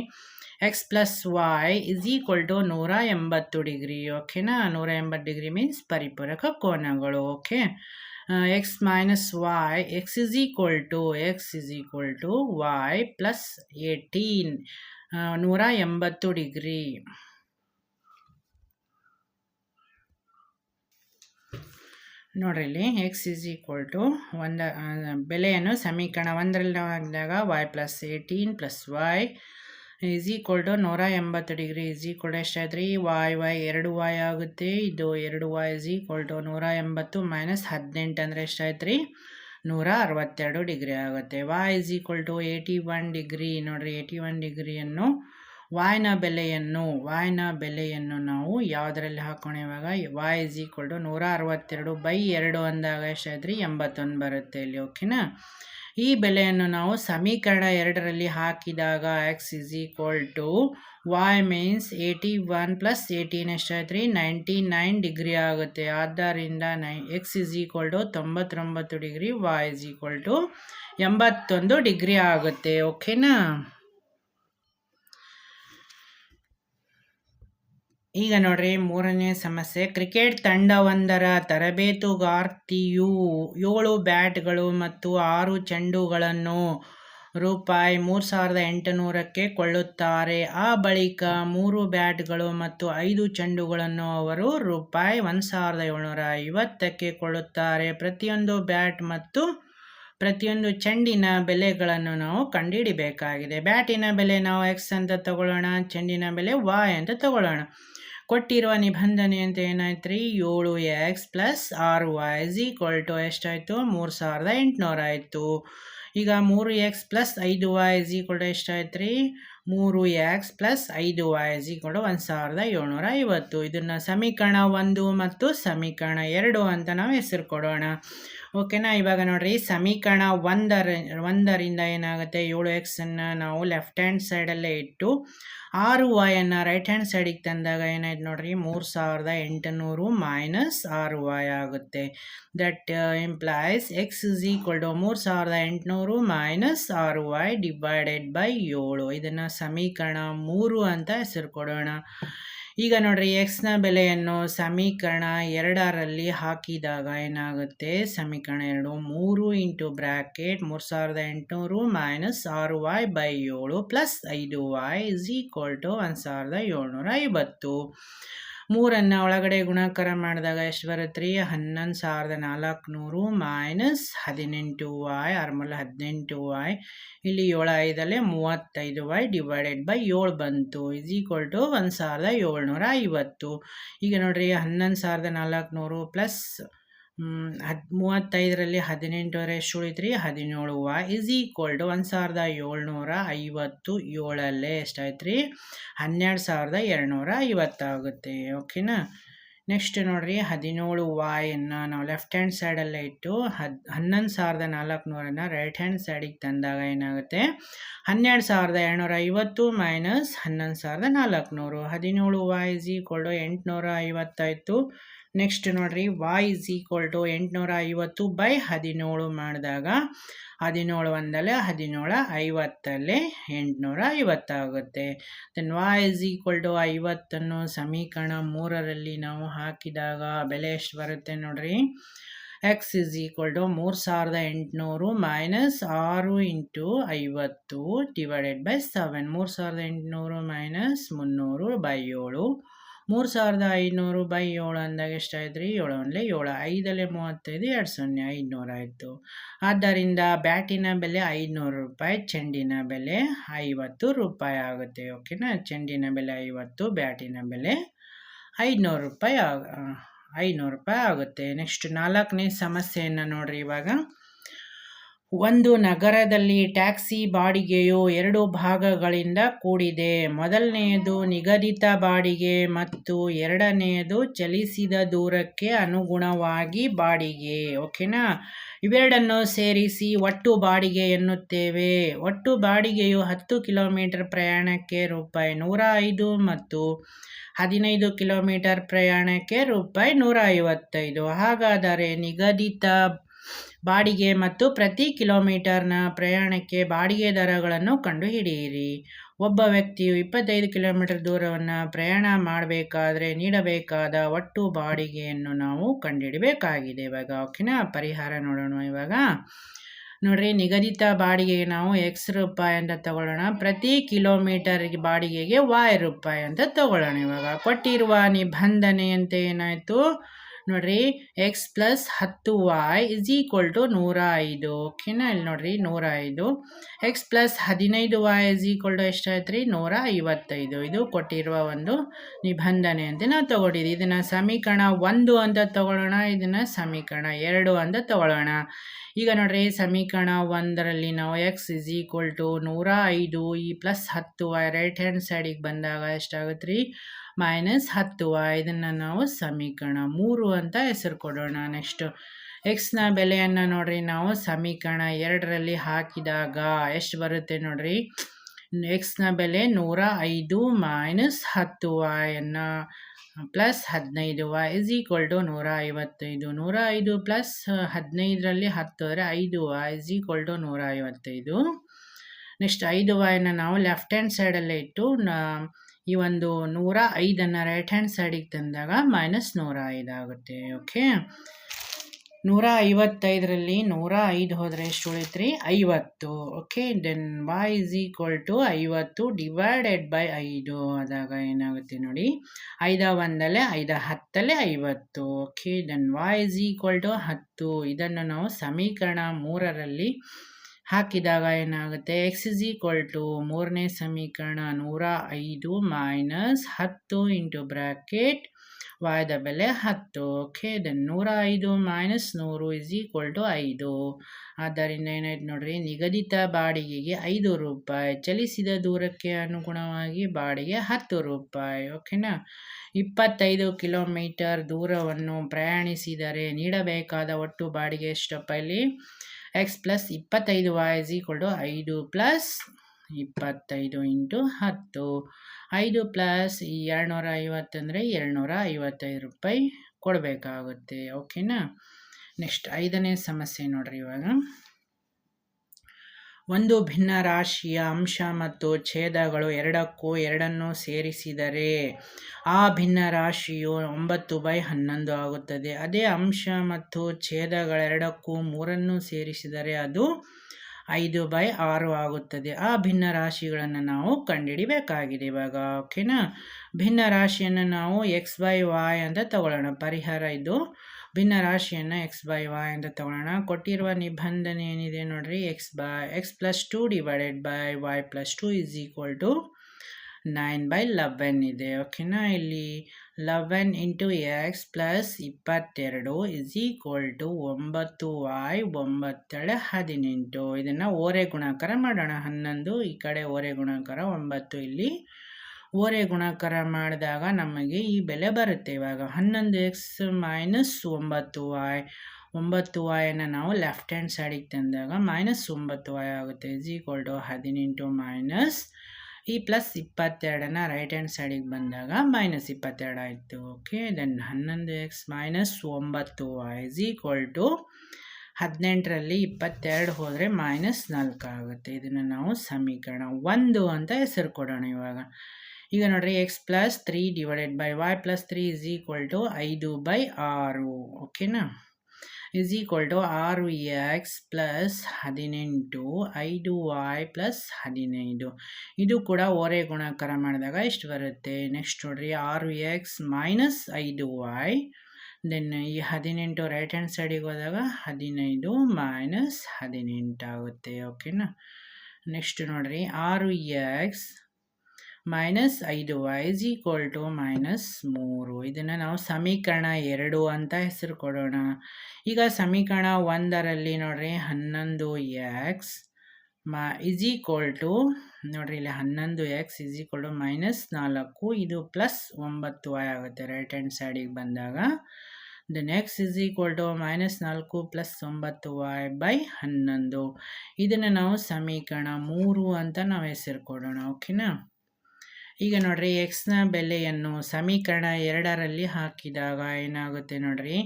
X plus y is equal to ನೂರ ಎಂಬತ್ತು ಡಿಗ್ರಿ ಓಕೆನಾ ನೂರ ಎಂಬತ್ತು ಡಿಗ್ರಿ ಮೀನ್ಸ್ ಪರಿಪೂರಕ ಕೋನಗಳು okay x minus y x is equal to x is equal to y plus eighteen ನೂರ ಎಂಬತ್ತು ಡಿಗ್ರಿ ನೋಡ್ರಿ ಎಕ್ಸ್ ಇಸ್ ಈಕ್ವಲ್ ಟು ಒಂದು ಬೆಲೆಯನ್ನು ಸಮೀಕರಣ ಒಂದರಲ್ಲಿ ನಾವು ಹಾಕಿದಾಗ y plus eighteen plus y is equal to ನೂರ ಎಂಬತ್ತು ಡಿಗ್ರಿ ಈಸ್ ಈಕ್ವಲ್ ಎಷ್ಟಾಯ್ತು ವಾಯ್ ವೈ ಎರಡು ವಾಯ್ ಆಗುತ್ತೆ. ಇದು ಎರಡು ವಾಯ್ ಇಸ್ ಈಕ್ವಲ್ ಟು ನೂರ ಎಂಬತ್ತು ಮೈನಸ್ ಹದಿನೆಂಟು ಅಂದರೆ ಎಷ್ಟಾಯ್ತು ರೀ ನೂರ ಅರವತ್ತೆರಡು ಡಿಗ್ರಿ ಆಗುತ್ತೆ. Y is equal to eighty one degree ನೋಡಿರಿ ಏಯ್ಟಿ ಒನ್ ಡಿಗ್ರಿಯನ್ನು ವಾಯ್ನ ಬೆಲೆಯನ್ನು ವಾಯ್ನ ಬೆಲೆಯನ್ನು ನಾವು ಯಾವುದರಲ್ಲಿ ಹಾಕೋಣ ಇವಾಗ? ವಾಯ್ ಇಸ್ ಈಕ್ವಲ್ ಟು ನೂರ ಅರವತ್ತೆರಡು ಬೈ ಎರಡು ಅಂದಾಗ ಎಷ್ಟಾಯ್ತು ರೀ ಎಂಬತ್ತೊಂದು ಬರುತ್ತೆ ಇಲ್ಲಿ ಓಕೆನಾ ಈ ಬೆಲೆಯನ್ನು ನಾವು ಸಮೀಕರಣ ಎರಡರಲ್ಲಿ ಹಾಕಿದಾಗ x is equal to y means eighty one plus eighteen ಎಷ್ಟಾಯ್ತು ರೀ ನೈಂಟಿ ನೈನ್ ಡಿಗ್ರಿ ಆಗುತ್ತೆ. ಆದ್ದರಿಂದ ನೈ ಎಕ್ಸ್ ಇಸ್ ಈಕ್ವಲ್ ಟು ತೊಂಬತ್ತೊಂಬತ್ತು degree y is equal to ಎಂಬತ್ತೊಂದು ಡಿಗ್ರಿ ಆಗುತ್ತೆ. ಓಕೆನಾ ಈಗ ನೋಡ್ರಿ ಮೂರನೇ ಸಮಸ್ಯೆ. ಕ್ರಿಕೆಟ್ ತಂಡವೊಂದರ ತರಬೇತುಗಾರ್ತಿಯು ಏಳು ಬ್ಯಾಟ್ಗಳು ಮತ್ತು ಆರು ಚೆಂಡುಗಳನ್ನು ರೂಪಾಯಿ ಮೂರು ಸಾವಿರದ ಎಂಟುನೂರಕ್ಕೆ ಕೊಳ್ಳುತ್ತಾರೆ. ಆ ಬಳಿಕ ಮೂರು ಬ್ಯಾಟ್ಗಳು ಮತ್ತು ಐದು ಚೆಂಡುಗಳನ್ನು ಅವರು ರೂಪಾಯಿ ಒಂದು ಸಾವಿರದ ಏಳ್ನೂರ ಐವತ್ತಕ್ಕೆ ಕೊಳ್ಳುತ್ತಾರೆ. ಪ್ರತಿಯೊಂದು ಬ್ಯಾಟ್ ಮತ್ತು ಪ್ರತಿಯೊಂದು ಚೆಂಡಿನ ಬೆಲೆಗಳನ್ನು ನಾವು ಕಂಡುಹಿಡಿಬೇಕಾಗಿದೆ ಬ್ಯಾಟಿನ ಬೆಲೆ ನಾವು ಎಕ್ಸ್ ಅಂತ ತಗೊಳ್ಳೋಣ, ಚೆಂಡಿನ ಬೆಲೆ ವಾಯ್ ಅಂತ ತಗೊಳ್ಳೋಣ. ಕೊಟ್ಟಿರುವ ನಿಬಂಧನೆ ಅಂತ ಏನಾಯ್ತು ರೀ ಏಳು ಎಕ್ಸ್ ಪ್ಲಸ್ ಆರು ವೈ ಇಸ್ ಈಕ್ವಲ್ ಟು ಎಷ್ಟಾಯಿತು? ಮೂರು ಸಾವಿರದ ಎಂಟುನೂರ ಆಯಿತು. ಈಗ ಮೂರು ಎಕ್ಸ್ ಪ್ಲಸ್ ಐದು ವೈ ಇಸ್ ಈಕ್ವಲ್ ಟು ಎಷ್ಟಾಯ್ತು ರೀ ಮೂರು ಎಕ್ಸ್ ಪ್ಲಸ್ ಐದು ವೈ ಈಕ್ವಲ್ ಟು ಒಂದು ಸಾವಿರದ ಏಳ್ನೂರ ಐವತ್ತು. ಇದನ್ನು ಸಮೀಕರಣ ಒಂದು ಮತ್ತು ಸಮೀಕರಣ ಎರಡು ಅಂತ ನಾವು ಹೆಸರು ಕೊಡೋಣ. ಓಕೆನಾ? ಇವಾಗ ನೋಡ್ರಿ, ಸಮೀಕರಣ ಒಂದರ, ಒಂದರಿಂದ ಏನಾಗುತ್ತೆ? ಏಳು ಎಕ್ಸನ್ನು ನಾವು ಲೆಫ್ಟ್ ಹ್ಯಾಂಡ್ ಸೈಡಲ್ಲೇ ಇಟ್ಟು, ಆರು ವಾಯನ್ನು ರೈಟ್ ಹ್ಯಾಂಡ್ ಸೈಡಿಗೆ ತಂದಾಗ ಏನಾಯ್ತು ನೋಡ್ರಿ? ಮೂರು ಸಾವಿರದ ಎಂಟುನೂರು ಮೈನಸ್ ಆರು ವಾಯ್ ಆಗುತ್ತೆ. That implies x is equal to ಮೂರು ಸಾವಿರದ ಎಂಟುನೂರು ಮೈನಸ್ ಆರು ವಾಯ್ ಡಿವೈಡೆಡ್ ಬೈ ಏಳು. ಇದನ್ನು ಸಮೀಕರಣ ಮೂರು ಅಂತ ಹೆಸರು ಕೊಡೋಣ. ಈಗ ನೋಡ್ರಿ ಎಕ್ಸ್ನ ಬೆಲೆಯನ್ನು ಸಮೀಕರಣ ಎರಡರಲ್ಲಿ ಹಾಕಿದಾಗ ಏನಾಗುತ್ತೆ? ಸಮೀಕರಣ ಎರಡು, ಮೂರು ಇಂಟು ಬ್ರ್ಯಾಕೆಟ್ ಮೂರು ಸಾವಿರದ ಎಂಟುನೂರು ಮೈನಸ್ ಆರು ವಾಯ್ ಬೈ ಏಳು ಪ್ಲಸ್ ಐದು ವಾಯ್ ಇಸ್ ಈಕ್ವಲ್ ಟು ಒಂದು ಸಾವಿರದ ಏಳ್ನೂರ ಐವತ್ತು. ಮೂರನ್ನು ಒಳಗಡೆ ಗುಣಾಕಾರ ಮಾಡಿದಾಗ ಎಷ್ಟು ಬರುತ್ತೆ ರೀ? ಹನ್ನೊಂದು ಸಾವಿರದ ನಾಲ್ಕುನೂರು ಮೈನಸ್ ಹದಿನೆಂಟು ವಾಯ್ ಆರ್ಮಲ್ ಹದಿನೆಂಟು ವಾಯ್ ಇಲ್ಲಿ ಏಳು ಐದಲ್ಲೇ ಮೂವತ್ತೈದು ವಾಯ್ ಡಿವೈಡೆಡ್ ಬೈ ಏಳು ಬಂತು. ಇಸ್ ಈಕ್ವಲ್ ಟು ಒಂದು ಸಾವಿರದ ಏಳ್ನೂರ ಐವತ್ತು. ಈಗ ನೋಡಿರಿ, ಹನ್ನೊಂದು ಸಾವಿರದ ನಾಲ್ಕುನೂರು ಪ್ಲಸ್ ಹದ್ ಮೂವತ್ತೈದರಲ್ಲಿ ಹದಿನೆಂಟುವರೆ ಉಳಿತ್ರಿ ಹದಿನೇಳು ವ ಇಸ್ ಈಕ್ವಲ್ ಟು ಒಂದು ಸಾವಿರದ ಏಳ್ನೂರ ಐವತ್ತು ಏಳಲ್ಲೇ ಎಷ್ಟಾಯ್ತು ರೀ ಹನ್ನೆರಡು ಸಾವಿರದ ಎರಡುನೂರ ಐವತ್ತಾಗುತ್ತೆ ಓಕೆನಾ? ನೆಕ್ಸ್ಟ್ ನೋಡ್ರಿ ಹದಿನೇಳು ವಾಯನ್ನು ನಾವು ಲೆಫ್ಟ್ ಹ್ಯಾಂಡ್ ಸೈಡಲ್ಲೇ ಇಟ್ಟು ಹದ್ ಹನ್ನೊಂದು ಸಾವಿರದ ನಾಲ್ಕುನೂರನ್ನು ರೈಟ್ ಹ್ಯಾಂಡ್ ಸೈಡಿಗೆ ತಂದಾಗ ಏನಾಗುತ್ತೆ? ಹನ್ನೆರಡು ಸಾವಿರದ ಎರಡುನೂರ ಐವತ್ತು ಮೈನಸ್ ಹನ್ನೊಂದು ಸಾವಿರದ ನಾಲ್ಕುನೂರು. ಹದಿನೇಳು ವಾಯ್ ಇಸ್ ಈಕ್ವಲ್ ಟು ಎಂಟುನೂರ ಐವತ್ತಾಯಿತು ನೆಕ್ಸ್ಟ್ ನೋಡ್ರಿ ವಾಯ್ ಇಸ್ ಈಕ್ವಲ್ ಟು ಎಂಟುನೂರ ಐವತ್ತು ಬೈ ಹದಿನೇಳು ಮಾಡಿದಾಗ, ಹದಿನೇಳು ಒಂದಲ್ಲೇ ಹದಿನೇಳು ಐವತ್ತಲ್ಲಿ ಎಂಟುನೂರ ಐವತ್ತಾಗುತ್ತೆ then y is equal to ಐವತ್ತನ್ನು ಸಮೀಕರಣ ಮೂರರಲ್ಲಿ ನಾವು ಹಾಕಿದಾಗ ಬೆಲೆ ಎಷ್ಟು ಬರುತ್ತೆ ನೋಡ್ರಿ? ಎಕ್ಸ್ ಇಸ್ ಈಕ್ವಲ್ ಟು ಮೂರು ಸಾವಿರದ ಎಂಟುನೂರು ಮೈನಸ್ ಆರು ಇಂಟು ಐವತ್ತು ಡಿವೈಡೆಡ್ ಬೈ ಸೆವೆನ್ ಮೂರು ಸಾವಿರದ ಎಂಟುನೂರು ಮೈನಸ್ ಮುನ್ನೂರು ಬೈ ಏಳು. ಮೂರು ಸಾವಿರದ ಐನೂರು ಬೈ ಏಳು ಅಂದಾಗ ಎಷ್ಟಾಯ್ತು ರೀ ಏಳು ಒಂದಲೇ ಏಳು, ಐದಲ್ಲೇ ಮೂವತ್ತೈದು, ಎರಡು ಸೊನ್ನೆ ಐದುನೂರು ಆಯಿತು. ಆದ್ದರಿಂದ ಬ್ಯಾಟಿನ ಬೆಲೆ ಐದುನೂರು ರೂಪಾಯಿ, ಚೆಂಡಿನ ಬೆಲೆ ಐವತ್ತು ರೂಪಾಯಿ ಆಗುತ್ತೆ. ಓಕೆನಾ? ಚೆಂಡಿನ ಬೆಲೆ ಐವತ್ತು, ಬ್ಯಾಟಿನ ಬೆಲೆ ಐದುನೂರು ರೂಪಾಯಿ ಆಗ, ಐನೂರು ರೂಪಾಯಿ ಆಗುತ್ತೆ. ನೆಕ್ಸ್ಟ್ ನಾಲ್ಕನೇ ಸಮಸ್ಯೆಯನ್ನು ನೋಡ್ರಿ ಇವಾಗ. ಒಂದು ನಗರದಲ್ಲಿ ಟ್ಯಾಕ್ಸಿ ಬಾಡಿಗೆಯು ಎರಡು ಭಾಗಗಳಿಂದ ಕೂಡಿದೆ. ಮೊದಲನೆಯದು ನಿಗದಿತ ಬಾಡಿಗೆ ಮತ್ತು ಎರಡನೆಯದು ಚಲಿಸಿದ ದೂರಕ್ಕೆ ಅನುಗುಣವಾಗಿ ಬಾಡಿಗೆ. ಓಕೆನಾ? ಇವೆರಡನ್ನು ಸೇರಿಸಿ ಒಟ್ಟು ಬಾಡಿಗೆ ಎನ್ನುತ್ತೇವೆ. ಒಟ್ಟು ಬಾಡಿಗೆಯು ಹತ್ತು ಕಿಲೋಮೀಟರ್ ಪ್ರಯಾಣಕ್ಕೆ ರೂಪಾಯಿ ನೂರ ಐದು ಮತ್ತು ಹದಿನೈದು ಕಿಲೋಮೀಟರ್ ಪ್ರಯಾಣಕ್ಕೆ ರೂಪಾಯಿ ನೂರ ಐವತ್ತೈದು ಹಾಗಾದರೆ ನಿಗದಿತ ಬಾಡಿಗೆ ಮತ್ತು ಪ್ರತಿ ಕಿಲೋಮೀಟರ್ನ ಪ್ರಯಾಣಕ್ಕೆ ಬಾಡಿಗೆ ದರಗಳನ್ನು ಕಂಡುಹಿಡಿಯಿರಿ. ಒಬ್ಬ ವ್ಯಕ್ತಿಯು ಇಪ್ಪತ್ತೈದು ಕಿಲೋಮೀಟರ್ ದೂರವನ್ನು ಪ್ರಯಾಣ ಮಾಡಬೇಕಾದ್ರೆ ನೀಡಬೇಕಾದ ಒಟ್ಟು ಬಾಡಿಗೆಯನ್ನು ನಾವು ಕಂಡುಹಿಡಬೇಕಾಗಿದೆ. ಇವಾಗ ಓಕೆನಾ ಪರಿಹಾರ ನೋಡೋಣ ಇವಾಗ. ನೋಡ್ರಿ, ನಿಗದಿತ ಬಾಡಿಗೆಗೆ ನಾವು ಎಕ್ಸ್ ರೂಪಾಯಿ ಅಂತ ತಗೊಳ್ಳೋಣ. ಪ್ರತಿ ಕಿಲೋಮೀಟರ್ ಬಾಡಿಗೆಗೆ ವಾಯ್ ರೂಪಾಯಿ ಅಂತ ತಗೊಳ್ಳೋಣ ಇವಾಗ. ಕೊಟ್ಟಿರುವ ನಿಬಂಧನೆಯಂತೆ ಏನಾಯಿತು? ನೋಡ್ರಿ ಎಕ್ಸ್ ಪ್ಲಸ್ ಹತ್ತು ವೈ ಇಸ್ ಈಕ್ವಲ್ ಟು ನೂರ ಐದು ಓಕೆನಾ ಇಲ್ಲಿ ನೋಡ್ರಿ ನೂರ ಐದು ಎಕ್ಸ್ ಪ್ಲಸ್ ಹದಿನೈದು ವೈ ಇಸ್ ಈಕ್ವಲ್ ಟು ಎಷ್ಟಾಯ್ತು ರೀ ನೂರ ಐವತ್ತೈದು ಇದು ಕೊಟ್ಟಿರುವ ಒಂದು ನಿಬಂಧನೆ ಅಂತ ನಾವು ತಗೊಂಡಿದ್ದೀವಿ ಇದನ್ನು ಸಮೀಕರಣ ಒಂದು ಅಂತ ತಗೊಳ್ಳೋಣ, ಇದನ್ನು ಸಮೀಕರಣ ಎರಡು ಅಂತ ತಗೊಳ್ಳೋಣ. ಈಗ ನೋಡ್ರಿ, ಸಮೀಕರಣ ಒಂದರಲ್ಲಿ ನಾವು ಎಕ್ಸ್ ಇಸ್ ಈಕ್ವಲ್ ಟು ನೂರ ಐದು ಈ ಪ್ಲಸ್ ಹತ್ತು ವಾಯ್ ರೈಟ್ ಹ್ಯಾಂಡ್ ಸೈಡಿಗೆ ಬಂದಾಗ ಎಷ್ಟಾಗುತ್ತೆ ರೀ ಮೈನಸ್ ಹತ್ತು ಇದನ್ನು ನಾವು ಸಮೀಕರಣ ಮೂರು ಅಂತ ಹೆಸರು ಕೊಡೋಣ ನೆಕ್ಸ್ಟು ಎಕ್ಸ್ನ ಬೆಲೆಯನ್ನು ನೋಡ್ರಿ, ನಾವು ಸಮೀಕರಣ ಎರಡರಲ್ಲಿ ಹಾಕಿದಾಗ ಎಷ್ಟು ಬರುತ್ತೆ ನೋಡ್ರಿ? ಎಕ್ಸ್ನ ಬೆಲೆ ನೂರ ಐದು ಮೈನಸ್ ಹತ್ತು ವಾಯನ್ನು ಪ್ಲಸ್ ಹದಿನೈದು ವಾಯ್ ಇಸ್ ಈಕ್ವಲ್ ಟು ನೂರ ಐವತ್ತೈದು. ನೂರ ಐದು ಪ್ಲಸ್ ಹದಿನೈದರಲ್ಲಿ ಹತ್ತು ಅಂದರೆ ಐದು ವೈ ಇಸ್ ಈಕ್ವಲ್ ಟು ನೂರ ಐವತ್ತೈದು. ನೆಕ್ಸ್ಟ್ ಐದು ವಾಯನ್ನು ನಾವು ಲೆಫ್ಟ್ ಹ್ಯಾಂಡ್ ಸೈಡಲ್ಲೇ ಇಟ್ಟು ಈ ಒಂದು ನೂರ ಐದನ್ನು ರೈಟ್ ಹ್ಯಾಂಡ್ ಸೈಡಿಗೆ ತಂದಾಗ ಮೈನಸ್ ನೂರ ಐದು ಆಗುತ್ತೆ ಓಕೆ ನೂರ ಐವತ್ತೈದರಲ್ಲಿ ನೂರ ಐದು ಹೋದರೆ ಎಷ್ಟು ಉಳಿತ್ರಿ? ಐವತ್ತು okay then y is equal to ಐವತ್ತು ಡಿವೈಡೆಡ್ ಬೈ ಐದು. ಆದಾಗ ಏನಾಗುತ್ತೆ ನೋಡಿ? ಐದ ಒಂದಲ್ಲೇ, ಐದ ಹತ್ತಲ್ಲೇ ಐವತ್ತು okay then y is equal to ಹತ್ತು. ಇದನ್ನು ನಾವು ಸಮೀಕರಣ ಮೂರರಲ್ಲಿ ಹಾಕಿದಾಗ ಏನಾಗುತ್ತೆ? ಎಕ್ಸ್ ಇಸ್ ಈಕ್ವಲ್ ಟು ಮೂರನೇ ಸಮೀಕರಣ ನೂರ ಐದು ಮೈನಸ್ ಹತ್ತು ಇಂಟು ಬ್ರ್ಯಾಕೆಟ್ ವಾಯ್ದ ಬೆಲೆ ಹತ್ತು. ಓಕೆ ದೆನ್ ನೂರ ಐದು ಮೈನಸ್ ನೂರು ಇಸ್ ಈಕ್ವಲ್ ಟು ಐದು. ಆದ್ದರಿಂದ ಏನಾಯ್ತು ನೋಡ್ರಿ? ನಿಗದಿತ ಬಾಡಿಗೆಗೆ ಐದು ರೂಪಾಯಿ, ಚಲಿಸಿದ ದೂರಕ್ಕೆ ಅನುಗುಣವಾಗಿ ಬಾಡಿಗೆ ಹತ್ತು ರೂಪಾಯಿ. ಓಕೆನಾ ಇಪ್ಪತ್ತೈದು ಕಿಲೋಮೀಟರ್ ದೂರವನ್ನು ಪ್ರಯಾಣಿಸಿದರೆ ನೀಡಬೇಕಾದ ಒಟ್ಟು ಬಾಡಿಗೆ ಎಷ್ಟಪ್ಪ ಇಲ್ಲಿ? ಎಕ್ಸ್ ಪ್ಲಸ್ ಇಪ್ಪತ್ತೈದು ವೈ ಇಸ್ ಈಕ್ವಲ್ ಟು ಐದು ಪ್ಲಸ್ ಇಪ್ಪತ್ತೈದು ಇಂಟು ಹತ್ತು. ಐದು ಪ್ಲಸ್ ಈ ಎರಡುನೂರ ಐವತ್ತಂದರೆ ಎರಡುನೂರ ಐವತ್ತೈದು ರೂಪಾಯಿ ಕೊಡಬೇಕಾಗುತ್ತೆ. ಓಕೆನಾ ನೆಕ್ಸ್ಟ್ ಐದನೇ ಸಮಸ್ಯೆ ನೋಡ್ರಿ ಇವಾಗ. ಒಂದು ಭಿನ್ನ ರಾಶಿಯ ಅಂಶ ಮತ್ತು ಛೇದಗಳು ಎರಡಕ್ಕೂ ಎರಡನ್ನು ಸೇರಿಸಿದರೆ ಆ ಭಿನ್ನ ರಾಶಿಯು ಒಂಬತ್ತು ಬೈ ಹನ್ನೊಂದು ಆಗುತ್ತದೆ. ಅದೇ ಅಂಶ ಮತ್ತು ಛೇದಗಳೆರಡಕ್ಕೂ ಮೂರನ್ನು ಸೇರಿಸಿದರೆ ಅದು ಐದು ಬೈ ಆರು ಆಗುತ್ತದೆ. ಆ ಭಿನ್ನ ರಾಶಿಗಳನ್ನು ನಾವು ಕಂಡುಹಿಡಿಬೇಕಾಗಿದೆ ಇವಾಗ ಓಕೆನಾ ಭಿನ್ನ ರಾಶಿಯನ್ನು ನಾವು ಎಕ್ಸ್ ಬೈ ವಾಯ್ ಅಂತ ತಗೊಳ್ಳೋಣ. ಪರಿಹಾರ ಇದು ಭಿನ್ನ ರಾಶಿಯನ್ನು ಎಕ್ಸ್ ಬೈ ವಾಯ್ ಅಂತ ತಗೊಳ್ಳೋಣ ಕೊಟ್ಟಿರುವ ನಿಬಂಧನೆ ಏನಿದೆ ನೋಡ್ರಿ? X by x plus two divided by y plus two is equal to nine by eleven ಇದೆ. ಓಕೆನಾ ಇಲ್ಲಿ ಲವೆನ್ ಇಂಟು ಎಕ್ಸ್ ಪ್ಲಸ್ ಇಪ್ಪತ್ತೆರಡು ಇಸ್ ಈಕ್ವಲ್ ಟು ಒಂಬತ್ತು ವಾಯ್ ಒಂಬತ್ತೆರಡು ಹದಿನೆಂಟು. ಇದನ್ನು ಓರೆ ಗುಣಾಕಾರ ಮಾಡೋಣ. ಹನ್ನೊಂದು, ಈ ಕಡೆ ಓರೆ ಗುಣಾಕಾರ, ಒಂಬತ್ತು ಇಲ್ಲಿ ಓರೆ ಗುಣಾಕಾರ ಮಾಡಿದಾಗ ನಮಗೆ ಈ ಬೆಲೆ ಬರುತ್ತೆ. ಇವಾಗ ಹನ್ನೊಂದು ಎಕ್ಸ್ ಮೈನಸ್ ಒಂಬತ್ತು ವಾಯ್ ಒಂಬತ್ತು ವಾಯನ್ನು ನಾವು ಲೆಫ್ಟ್ ಹ್ಯಾಂಡ್ ಸೈಡಿಗೆ ತಂದಾಗ ಮೈನಸ್ ಒಂಬತ್ತು ವಾಯ್ ಆಗುತ್ತೆ. ಇಸ್ ಈಕ್ವಲ್ ಟು ಹದಿನೆಂಟು ಮೈನಸ್ ಈ ಪ್ಲಸ್ ಇಪ್ಪತ್ತೆರಡನ್ನು ರೈಟ್ ಹ್ಯಾಂಡ್ ಸೈಡಿಗೆ ಬಂದಾಗ ಮೈನಸ್ ಇಪ್ಪತ್ತೆರಡು ಆಯಿತು. ಓಕೆ ದೆನ್ ಹನ್ನೊಂದು ಎಕ್ಸ್ ಮೈನಸ್ ಒಂಬತ್ತು ವಾಯ್ ಇಸ್ ಈಕ್ವಲ್ ಟು ಹದಿನೆಂಟರಲ್ಲಿ ಇಪ್ಪತ್ತೆರಡು ಹೋದರೆ ಮೈನಸ್ ನಾಲ್ಕು ಆಗುತ್ತೆ. ಇದನ್ನು ನಾವು ಸಮೀಕರಣ ಒಂದು ಅಂತ ಹೆಸರು ಕೊಡೋಣ ಇವಾಗ. ಈಗ ನೋಡ್ರಿ x plus three divided by y plus three is equal to ಐದು ಬೈ ಆರು ಓಕೆನಾ ಇಸ್ ಈಕ್ವಲ್ ಟು ಆರು ಎಕ್ಸ್ ಪ್ಲಸ್ ಹದಿನೆಂಟು ಐದು ವೈ ಪ್ಲಸ್ ಹದಿನೈದು. ಇದು ಕೂಡ ಓರೆ ಗುಣಾಕಾರ ಮಾಡಿದಾಗ ಎಷ್ಟು ಬರುತ್ತೆ. ನೆಕ್ಸ್ಟ್ ನೋಡ್ರಿ ಆರು ಎಕ್ಸ್ ಮೈನಸ್ ಐದು ವೈ ದೆನ್ ಈ ಹದಿನೆಂಟು ರೈಟ್ ಹ್ಯಾಂಡ್ ಸೈಡಿಗೆ ಹೋದಾಗ ಹದಿನೈದು ಮೈನಸ್ ಹದಿನೆಂಟು ಆಗುತ್ತೆ. ಓಕೆನಾ ನೆಕ್ಸ್ಟ್ ನೋಡ್ರಿ ಆರು ಎಕ್ಸ್ ಮೈನಸ್ ಐದು y is equal to minus ಮೂರು. ಇದನ್ನು ನಾವು ಸಮೀಕರಣ ಎರಡು ಅಂತ ಹೆಸರು ಕೊಡೋಣ. ಈಗ ಸಮೀಕರಣ ಒಂದರಲ್ಲಿ ನೋಡ್ರಿ, ಹನ್ನೊಂದು ಎಕ್ಸ್ ಮ ಇಸ್ ಈಕ್ವಲ್ ಟು, ನೋಡ್ರಿ ಇಲ್ಲಿ ಹನ್ನೊಂದು x is equal to minus ನಾಲ್ಕು, ಇದು ಪ್ಲಸ್ ಒಂಬತ್ತು ವೈ ಆಗುತ್ತೆ ರೈಟ್ ಹ್ಯಾಂಡ್ ಸೈಡಿಗೆ ಬಂದಾಗ. The next is equal to minus ನಾಲ್ಕು ಪ್ಲಸ್ ಒಂಬತ್ತು ವೈ ಬೈ ಹನ್ನೊಂದು. ಇದನ್ನು ನಾವು ಸಮೀಕರಣ ಮೂರು ಅಂತ ನಾವು ಹೆಸರು ಕೊಡೋಣ ಓಕೆನಾ ಈಗ ನೋಡ್ರಿ ಎಕ್ಸ್ನ ಬೆಲೆಯನ್ನು ಸಮೀಕರಣ ಎರಡರಲ್ಲಿ ಹಾಕಿದಾಗ ಏನಾಗುತ್ತೆ ನೋಡ್ರಿ?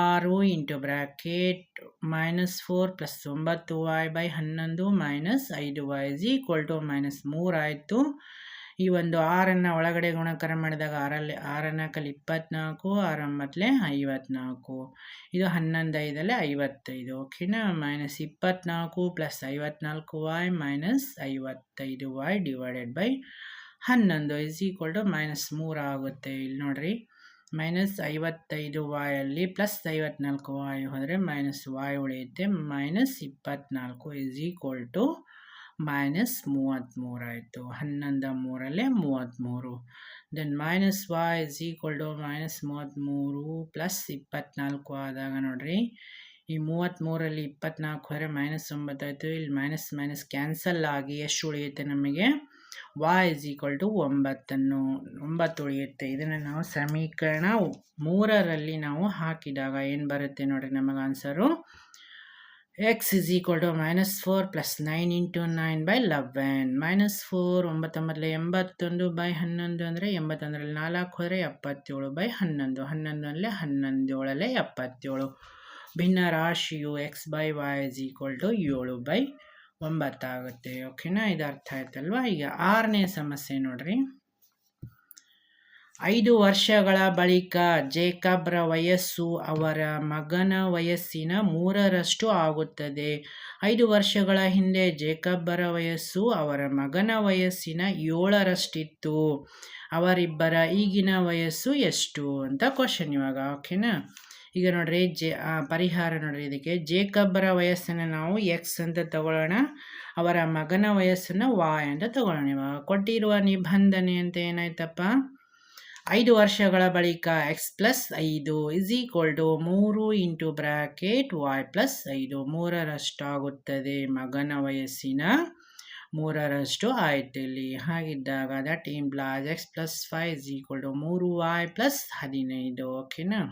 ಆರು into bracket minus four plus ಒಂಬತ್ತು ವಾಯ್ ಬೈ ಹನ್ನೊಂದು ಮೈನಸ್ ಐದು y is equal to minus ಮೂರು ಆಯಿತು. ಈ ಒಂದು ಆರನ್ನು ಒಳಗಡೆ ಗುಣಾಕಾರ ಮಾಡಿದಾಗ ಆರಲ್ಲಿ ಆರನ್ನ ಕಲಿ ಇಪ್ಪತ್ನಾಲ್ಕು ಆರೊಂಬತ್ತಲೆ ಐವತ್ನಾಲ್ಕು. ಇದು ಹನ್ನೊಂದು ಐದಲ್ಲೇ ಐವತ್ತೈದು ಓಕೆನಾ ಮೈನಸ್ ಇಪ್ಪತ್ನಾಲ್ಕು ಪ್ಲಸ್ ಐವತ್ನಾಲ್ಕು ವಾಯ್ ಮೈನಸ್ ಐವತ್ತೈದು ವಾಯ್ ಡಿವೈಡೆಡ್ ಬೈ ಹನ್ನೊಂದು ಇಸ್ ಈಕ್ವಲ್ ಟು ಮೈನಸ್ ಮೂರು ಆಗುತ್ತೆ. ಇಲ್ಲಿ ನೋಡ್ರಿ ಮೈನಸ್ ಐವತ್ತೈದು ವಾಯಲ್ಲಿ ಪ್ಲಸ್ ಐವತ್ನಾಲ್ಕು ವಾಯ್ ಹೋದರೆ ಮೈನಸ್ ವಾಯ್ ಉಳಿಯುತ್ತೆ. ಮೈನಸ್ ಇಪ್ಪತ್ನಾಲ್ಕು ಇಸ್ ಈಕ್ವಲ್ ಟು ಮೈನಸ್ ಮೂವತ್ತ್ಮೂರು ಆಯಿತು. ಹನ್ನೊಂದು ಮೂರಲ್ಲೇ ಮೂವತ್ತ್ಮೂರು then minus y is equal to minus ಮೂವತ್ತ್ಮೂರು ಪ್ಲಸ್ ಇಪ್ಪತ್ನಾಲ್ಕು ಆದಾಗ ನೋಡಿರಿ, ಈ ಮೂವತ್ತ್ಮೂರಲ್ಲಿ ಇಪ್ಪತ್ನಾಲ್ಕು ಹೋದರೆ ಮೈನಸ್ ಒಂಬತ್ತಾಯಿತು. ಇಲ್ಲಿ ಮೈನಸ್ ಮೈನಸ್ ಕ್ಯಾನ್ಸಲ್ ಆಗಿ ಎಷ್ಟು ಉಳಿಯುತ್ತೆ ನಮಗೆ? ವಾಯ್ ಇಸ್ ಈಕ್ವಲ್ ಟು ಒಂಬತ್ತನ್ನು, ಒಂಬತ್ತು ಉಳಿಯುತ್ತೆ. ಇದನ್ನು ನಾವು ಸಮೀಕರಣ ಮೂರರಲ್ಲಿ ನಾವು ಹಾಕಿದಾಗ ಏನು ಬರುತ್ತೆ ನೋಡಿರಿ ನಮಗೆ answer x is equal to minus four plus nine into nine by eleven minus four ಒಂಬತ್ತೊಂಬತ್ತಲ್ಲಿ ಎಂಬತ್ತೊಂದು ಬೈ ಹನ್ನೊಂದು ಅಂದರೆ ಎಂಬತ್ತೊಂದರಲ್ಲಿ ನಾಲ್ಕು ಹೋದರೆ ಎಪ್ಪತ್ತೇಳು ಬೈ ಹನ್ನೊಂದು. ಹನ್ನೊಂದು ಅಂದರೆ ಹನ್ನೊಂದೇಳಲ್ಲೇ ಎಪ್ಪತ್ತೇಳು. ಭಿನ್ನ ರಾಶಿಯು x by y is equal to ಏಳು ಬೈ ಒಂಬತ್ತಾಗುತ್ತೆ. ಓಕೆನಾ? ಇದು ಅರ್ಥ ಆಯ್ತಲ್ವಾ? ಈಗ ಆರನೇ ಸಮಸ್ಯೆ ನೋಡ್ರಿ. ಐದು ವರ್ಷಗಳ ಬಳಿಕ ಜೇಕಬ್ರ ವಯಸ್ಸು ಅವರ ಮಗನ ವಯಸ್ಸಿನ ಮೂರರಷ್ಟು ಆಗುತ್ತದೆ. ಐದು ವರ್ಷಗಳ ಹಿಂದೆ ಜೇಕಬ್ಬರ ವಯಸ್ಸು ಅವರ ಮಗನ ವಯಸ್ಸಿನ ಏಳರಷ್ಟಿತ್ತು. ಅವರಿಬ್ಬರ ಈಗಿನ ವಯಸ್ಸು ಎಷ್ಟು ಅಂತ ಕ್ವಶನ್ ಇವಾಗ. ಓಕೆನಾ? ಈಗ ನೋಡ್ರಿ, ಜೆ ಪರಿಹಾರ ನೋಡ್ರಿ ಇದಕ್ಕೆ. ಜೇಕಬ್ಬರ ವಯಸ್ಸನ್ನು ನಾವು ಎಕ್ಸ್ ಅಂತ ತಗೊಳ್ಳೋಣ. ಅವರ ಮಗನ ವಯಸ್ಸನ್ನು ವಾಯ್ ಅಂತ ತಗೊಳ್ಳೋಣ. ಇವಾಗ ಕೊಟ್ಟಿರುವ ನಿಬಂಧನೆ ಅಂತ ಏನಾಯ್ತಪ್ಪ? ಐದು ವರ್ಷಗಳ ಬಳಿಕ ಎಕ್ಸ್ ಪ್ಲಸ್ ಐದು ಇಸ್ ಈಕ್ವಲ್ ಟು ಮೂರು ಇಂಟು ಬ್ರಾಕೆಟ್ ವಾಯ್ ಪ್ಲಸ್ ಐದು. ಮೂರರಷ್ಟಾಗುತ್ತದೆ ಮಗನ ವಯಸ್ಸಿನ. ಮೂರರಷ್ಟು ಆಯಿತು ಇಲ್ಲಿ. ಹಾಗಿದ್ದಾಗ that implies x plus five is equal to ಮೂರು ವಾಯ್ ಪ್ಲಸ್ ಹದಿನೈದು. ಓಕೆನಾ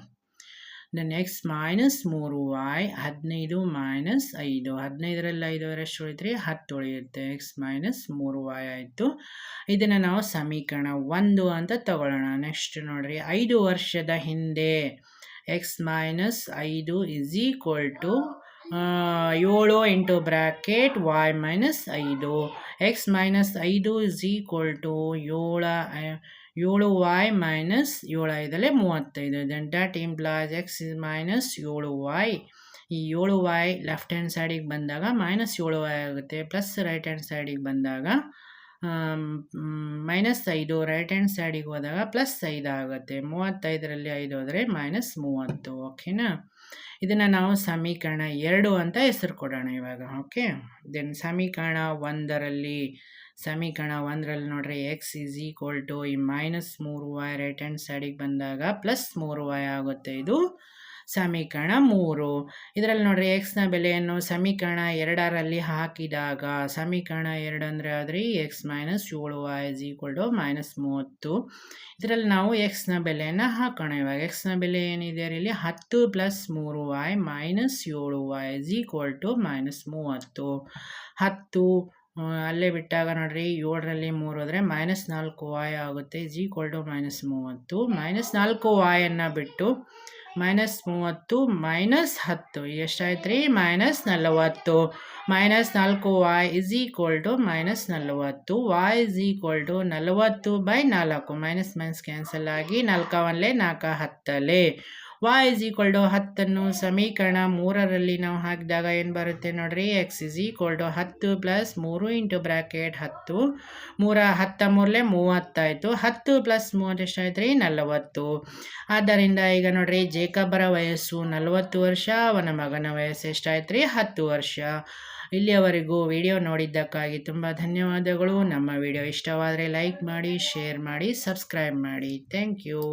ದೆನ್ ಎಕ್ಸ್ ಮೈನಸ್ ಮೂರು ವೈ ಹದಿನೈದು ಮೈನಸ್ ಐದು. ಹದಿನೈದರಲ್ಲಿ ಎಷ್ಟು ಉಳಿದ್ರೆ ಹತ್ತು ಉಳಿಯುತ್ತೆ. ಎಕ್ಸ್ ಮೈನಸ್ ಮೂರು ವೈ ಆಯಿತು. ಇದನ್ನು ನಾವು ಸಮೀಕರಣ ಒಂದು ಅಂತ ತಗೊಳ್ಳೋಣ. ನೆಕ್ಸ್ಟ್ ನೋಡ್ರಿ. ಐದು ವರ್ಷದ ಹಿಂದೆ ಎಕ್ಸ್ ಮೈನಸ್ ಐದು ಇಸ್ ಈಕ್ವಲ್ ಟು ಏಳು ಇಂಟು ಬ್ರ್ಯಾಕೆಟ್ ವಾಯ್ ಮೈನಸ್ ಐದು. ಎಕ್ಸ್ ಮೈನಸ್ ಐದು ಇಸ್ ಈಕ್ವಲ್ ಟು ಏಳ ಏಳು ವಾಯ್ ಮೈನಸ್ ಏಳು ಐದಲ್ಲೇ ಮೂವತ್ತೈದು. Then that implies x is minus ಏಳು ವಾಯ್ ಈ ಏಳು ವಾಯ್ ಲೆಫ್ಟ್ ಹ್ಯಾಂಡ್ ಸೈಡಿಗೆ ಬಂದಾಗ ಮೈನಸ್ ಏಳು ವಾಯ್ ಆಗುತ್ತೆ. ಪ್ಲಸ್ ರೈಟ್ ಹ್ಯಾಂಡ್ ಸೈಡಿಗೆ ಬಂದಾಗ ಮೈನಸ್ ಐದು. ರೈಟ್ ಹ್ಯಾಂಡ್ ಸೈಡಿಗೆ ಹೋದಾಗ ಪ್ಲಸ್ ಐದು ಆಗುತ್ತೆ. ಮೂವತ್ತೈದರಲ್ಲಿ ಐದು ಹೋದರೆ ಮೈನಸ್ ಮೂವತ್ತು. ಓಕೆನಾ ಇದನ್ನು ನಾವು ಸಮೀಕರಣ ಎರಡು ಅಂತ ಹೆಸರು ಕೊಡೋಣ ಇವಾಗ. ಓಕೆ ದೆನ್ ಸಮೀಕರಣ ಒಂದರಲ್ಲಿ ಸಮೀಕರಣ ಒಂದರಲ್ಲಿ ನೋಡ್ರಿ ಎಕ್ಸ್ ಈಸ್ ಈಕ್ವಲ್ ಟು ಈ ಮೈನಸ್ ಮೂರು ವಾಯ್ ರೈಟ್ ಹ್ಯಾಂಡ್ ಸೈಡಿಗೆ ಬಂದಾಗ ಪ್ಲಸ್ ಮೂರು ವಾಯ್ ಆಗುತ್ತೆ ಇದು ಸಮೀಕರಣ ಮೂರು. ಇದರಲ್ಲಿ ನೋಡ್ರಿ ಎಕ್ಸ್ನ ಬೆಲೆಯನ್ನು ಸಮೀಕರಣ ಎರಡರಲ್ಲಿ ಹಾಕಿದಾಗ ಸಮೀಕರಣ ಎರಡು ಅಂದರೆ ಆದರೆ ಎಕ್ಸ್ ಮೈನಸ್ ಏಳು y is equal to minus ಮೂವತ್ತು. ಇದರಲ್ಲಿ ನಾವು ಎಕ್ಸ್ನ ಬೆಲೆಯನ್ನು ಹಾಕೋಣ. ಇವಾಗ ಎಕ್ಸ್ನ ಬೆಲೆ ಏನಿದೆ ಇಲ್ಲಿ ಹತ್ತು ಪ್ಲಸ್ ಮೂರು ವಾಯ್ ಮೈನಸ್ ಏಳು y is equal to minus ಮೂವತ್ತು. ಹತ್ತು ಅಲ್ಲೇ ಬಿಟ್ಟಾಗ ನೋಡ್ರಿ ಏಳರಲ್ಲಿ ಮೂರು ಹೋದರೆ ಮೈನಸ್ ನಾಲ್ಕು ವಾಯ್ ಆಗುತ್ತೆ ಜಿ ಈಕ್ವಲ್ ಟು ಮೈನಸ್ ಮೂವತ್ತು. ಮೈನಸ್ ನಾಲ್ಕು ವಾಯನ್ನು ಬಿಟ್ಟು ಮೈನಸ್ ಮೂವತ್ತು ಮೈನಸ್ ಹತ್ತು. ಎಷ್ಟಾಯ್ತು ರೀ ಮೈನಸ್ ನಲವತ್ತು. ಮೈನಸ್ ನಾಲ್ಕು Y is equal to minus ನಲವತ್ತು. ವಾಯ್ ಇಸ್ ಈಕ್ವಲ್ ಟು ನಲವತ್ತು ಬೈ ನಾಲ್ಕು. ಮೈನಸ್ ಮೈನಸ್ ಕ್ಯಾನ್ಸಲ್ ಆಗಿ ನಾಲ್ಕವಲ್ಲೇ ನಾಲ್ಕು ಹತ್ತಲೆ. Y ಇಸ್ ಈಕ್ವಲ್ ಟು ಹತ್ತನ್ನು ಸಮೀಕರಣ ಮೂರರಲ್ಲಿ ನಾವು ಹಾಕಿದಾಗ ಏನು ಬರುತ್ತೆ ನೋಡ್ರಿ? ಎಕ್ಸ್ ಇಸ್ ಈಕ್ವಲ್ ಟು ಹತ್ತು ಪ್ಲಸ್ ಮೂರು ಇಂಟು ಬ್ರ್ಯಾಕೆಟ್ ಹತ್ತು. ಮೂರ ಹತ್ತ ಮೂರಲೆ ಮೂವತ್ತಾಯಿತು ಹತ್ತು ಪ್ಲಸ್ ಮೂವತ್ತು ಎಷ್ಟಾಯ್ತು ರೀ ನಲವತ್ತು. ಆದ್ದರಿಂದ ಈಗ ನೋಡ್ರಿ ಜೇಕಬ್ಬರ ವಯಸ್ಸು ನಲವತ್ತು ವರ್ಷ, ಅವನ ಮಗನ ವಯಸ್ಸು ಎಷ್ಟಾಯ್ತು ರೀ ಹತ್ತು ವರ್ಷ. ಇಲ್ಲಿಯವರೆಗೂ ವಿಡಿಯೋ ನೋಡಿದ್ದಕ್ಕಾಗಿ ತುಂಬ ಧನ್ಯವಾದಗಳು. ನಮ್ಮ ವಿಡಿಯೋ ಇಷ್ಟವಾದರೆ ಲೈಕ್ ಮಾಡಿ, ಶೇರ್ ಮಾಡಿ, ಸಬ್ಸ್ಕ್ರೈಬ್ ಮಾಡಿ. Thank you.